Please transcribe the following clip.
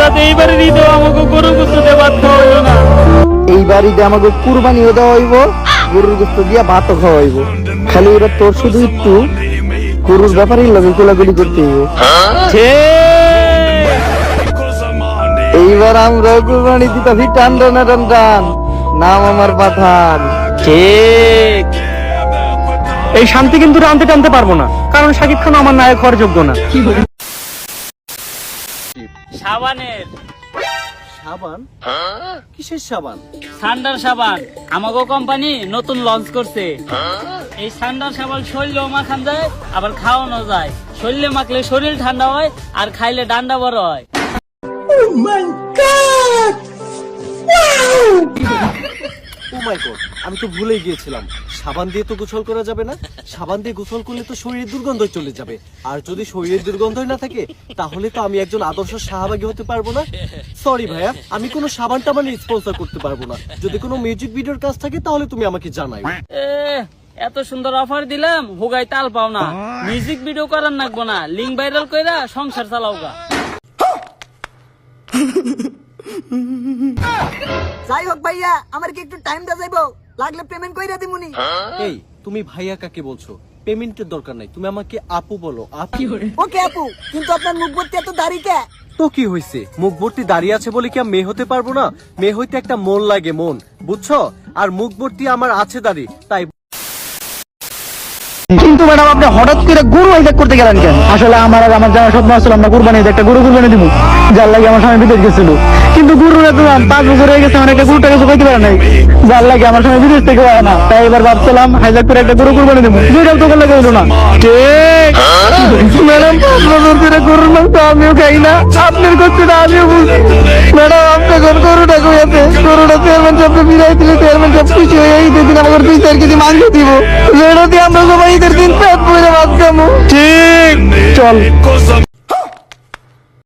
উস্তাদ এইবারে ঈদে আমাকে গরু গুস্ত দেবার হইল না। এই বাড়িতে আমাকে কুরবানিও দেওয়া হইব গরুর গোস্ত দিয়া ভাতও খাওয়া হইব। খালি তোর শুধু একটু গরুর ব্যাপারে লগে কোলাগুলি করতে হইব। এইবার আমরা কুরবানি দিতাছি টান টান টান টান নাম আমার পাঠান ঠিক এই শান্তি কিন্তু টানতে টানতে পারব না কারণ শাকিব খান আমার নায়ক হওয়ার যোগ্য না। সাবানের। সাবান? কিসের সাবান? সান্ডার সাবান। আমাগো কোম্পানি নতুন লঞ্চ করছে। এই সান্ডার সাবান শরীরেও মাখান যায় আবার খাওয়ানো যায়। শরীরে মাখলে শরীর ঠান্ডা হয় আর খাইলে ডান্ডা বড় হয়। মাই গড আমি তো ভুলে গিয়েছিলাম। সাবান দিয়ে তো গোসল করা যাবে না। সাবান দিয়ে গোসল করলে তো শরীরের দুর্গন্ধ চলে যাবে। আর যদি শরীরের দুর্গন্ধই না থাকে তাহলে তো আমি একজন আদর্শ সাহাবাগী হতে পারব না। সরি ভাইয়া আমি কোনো সাবান টাবান স্পন্সর করতে পারব না। যদি কোনো মিউজিক ভিডিওর কাজ থাকে তাহলে তুমি আমাকে জানাই। এ, এত সুন্দর অফার দিলাম হুগাই তাল পাও না। মিউজিক ভিডিও করার নাগবো না। লিঙ্ক ভাইরাল কইরা সংসার চালাও গা। যাই হোক ভাইয়া আমার কি একটু টাইম দা যাইবো? লাগলে পেমেন্ট কইরা দিমুনি এই তুমি ভাইয়া কাকে বলছো? পেমেন্টের দরকার নাই তুমি আমাকে আপু বলো। আপু ওকে আপু কিন্তু আপনার মুখ ভর্তি এত দাড়ি কে? তো কি হয়েছে মুখ ভর্তি দাঁড়িয়ে আছে বলে কি আমি মেয়ে হতে পারব না? মেয়ে হইতে একটা মন লাগে মন। বুঝছ? আর মুখ ভর্তি আমার আছে দাড়ি তাই কিন্তু ম্যাডাম আপনি হঠাৎ করে গরু হাইজাক করতে গেলেন কেন? আসলে আমার আর আমার জানা স্বপ্ন আসলে আমরা কুরবানি একটা গরু কুরবানি দিব যার লাগে আমার স্বামী বিদেশ গেছিল। কিন্তু গরুর এত দাম পাঁচ বছর হয়ে গেছে আমার একটা গরুটা কিছু পাইতে পারে নাই। যার লাগে আমার স্বামী বিদেশ থেকে পারে না। তাই এবার ভাবছিলাম হাইজাক করে একটা গরু কুরবানি দিব। দুইটাও তো করলে হইল না। ঠিক ম্যাডাম পাঁচ বছর ধরে গরুর মাংস আমিও খাই না। আপনার করতে না আমিও বুঝি ম্যাডাম, আপনি কোন গরুটা কইয়াতে গরুটা চেয়ারম্যান সাহেবকে ফিরাই দিলে চেয়ারম্যান সাহেব চল।